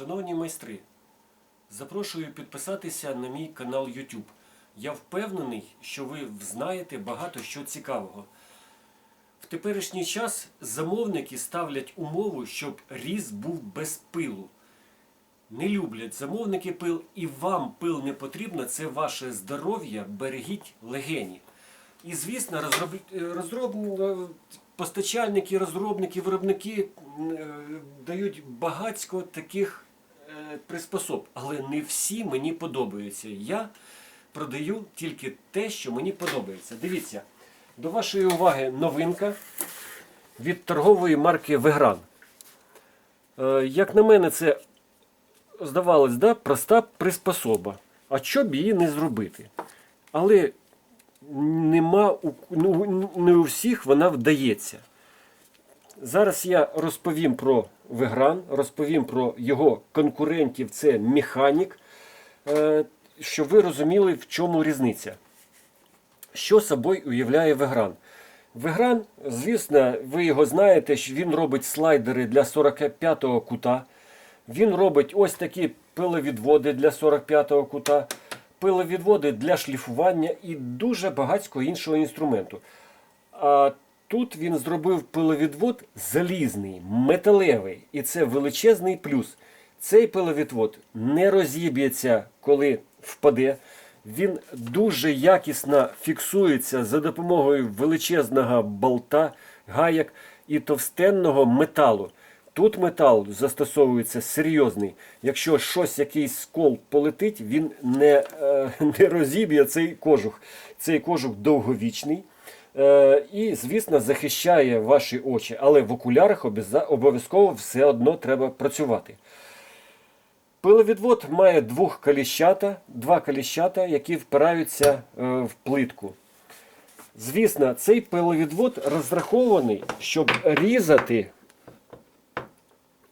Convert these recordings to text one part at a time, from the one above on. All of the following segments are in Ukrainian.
Шановні майстри, запрошую підписатися на мій канал YouTube. Я впевнений, що ви знаєте багато що цікавого. В теперішній час замовники ставлять умову, щоб різ був без пилу. Не люблять замовники пил, і вам пил не потрібно, це ваше здоров'я, берегіть легені. І звісно, розроб... розроб... постачальники, розробники, виробники е, дають багатько таких приспособ, але не всі мені подобаються. Я продаю тільки те, що мені подобається. Дивіться, до вашої уваги новинка від торгової марки Вегран. Е, Як на мене, це здавалось, да, проста приспособа. А що б її не зробити? Але нема ну, не у всіх вона вдається. Зараз я розповім про Вегран, розповім про його конкурентів, це механік, е, щоб ви розуміли, в чому різниця. Що собою уявляє Вегран? Вегран, звісно, ви його знаєте, що він робить слайдери для 45-го кута. Він робить ось такі пиловідводи для 45-го кута, пиловідводи для шліфування і дуже багатько іншого інструменту. А тут він зробив пиловідвод залізний, металевий. І це величезний плюс. Цей пиловідвод не розіб'ється, коли впаде. Він дуже якісно фіксується за допомогою величезного болта, гаяк і товстенного металу. Тут метал застосовується серйозний. Якщо щось, якийсь скол полетить, він не, е, не розіб'є цей кожух. Цей кожух довговічний. Е, і, звісно, захищає ваші очі, але в окулярах обов'язково все одно треба працювати. Пиловідвод має двох каліщата, два каліщата, які впираються е, в плитку. Звісно, цей пиловідвод розрахований, щоб різати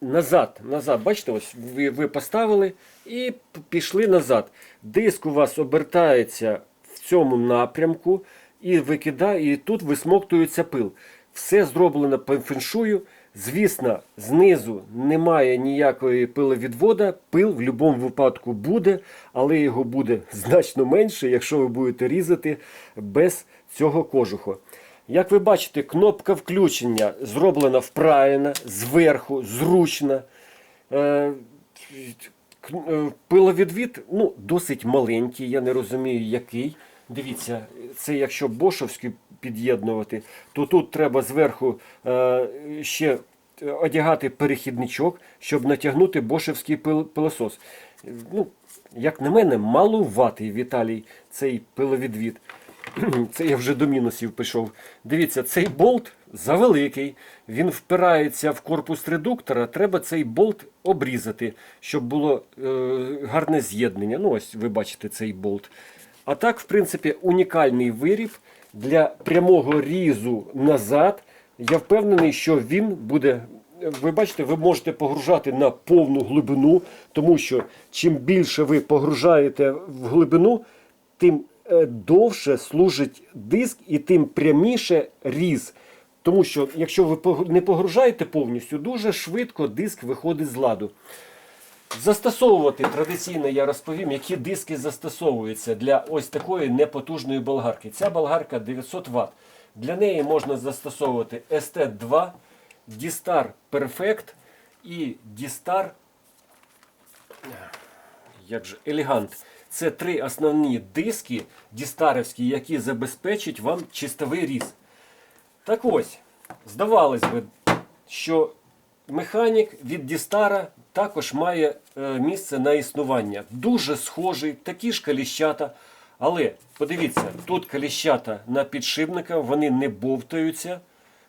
назад. назад. Бачите, ось ви, ви поставили і пішли назад. Диск у вас обертається в цьому напрямку і викидає, і тут висмоктується пил. Все зроблено по феншую. Звісно, знизу немає ніякої пиловідвода. Пил в будь-якому випадку буде, але його буде значно менше, якщо ви будете різати без цього кожуху. Як ви бачите, кнопка включення зроблена вправлена, зверху, зручно. Е, е, Пиловідвід ну, досить маленький, я не розумію який. Дивіться, це якщо бошовський під'єднувати, то тут треба зверху е, ще одягати перехідничок, щоб натягнути бошевський пилосос. Ну, як на мене, малуватий Віталій цей пиловідвід. Це я вже до мінусів пішов. Дивіться, цей болт завеликий, він впирається в корпус редуктора. Треба цей болт обрізати, щоб було е, гарне з'єднання. Ну, ось ви бачите цей болт. А так, в принципі, унікальний виріб для прямого різу назад. Я впевнений, що він буде. Ви бачите, ви можете погружати на повну глибину, тому що чим більше ви погружаєте в глибину, тим е, довше служить диск і тим пряміше різ. Тому що якщо ви не погружаєте повністю, дуже швидко диск виходить з ладу. Застосовувати традиційно я розповім, які диски застосовуються для ось такої непотужної болгарки. Ця болгарка 900 Вт. Для неї можна застосовувати ST2, D-Star Perfect і D-Star як же, Елегант. Це три основні диски дістарівські, які забезпечать вам чистовий різ. Так ось, здавалось би, що механік від Дістара також має е, місце на існування. Дуже схожий, такі ж каліщата. Але подивіться, тут каліщата на підшипниках, вони не бовтаються,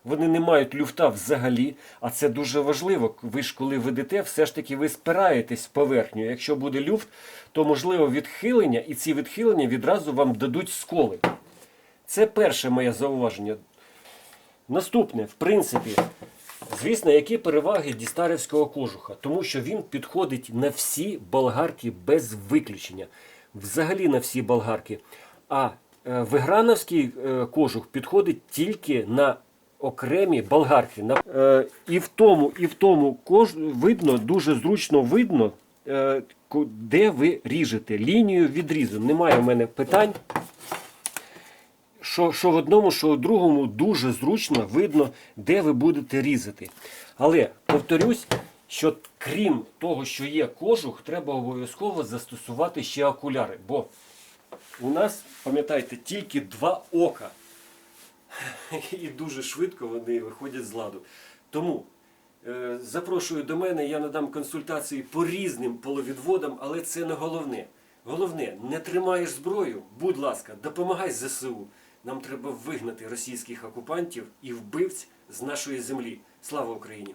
вони не мають люфта взагалі. А це дуже важливо. Ви ж коли ведете, все ж таки ви спираєтесь в поверхню. Якщо буде люфт, то можливо відхилення, і ці відхилення відразу вам дадуть сколи. Це перше моє зауваження. Наступне, в принципі, звісно, які переваги дістарівського кожуха, тому що він підходить на всі болгарки без виключення. Взагалі на всі болгарки. А е, виграновський е, кожух підходить тільки на окремі болгарки. Е, і в тому, і в тому кож... видно, дуже зручно видно, де ви ріжете. Лінію відрізу. Немає в мене питань. Що, що в одному, що в другому дуже зручно видно, де ви будете різати. Але повторюсь, що крім того, що є кожух, треба обов'язково застосувати ще окуляри. Бо у нас, пам'ятайте, тільки два ока. І дуже швидко вони виходять з ладу. Тому е, запрошую до мене, я надам консультації по різним половідводам, але це не головне. Головне, не тримаєш зброю, будь ласка, допомагай ЗСУ. Нам треба вигнати російських окупантів і вбивць з нашої землі. Слава Україні!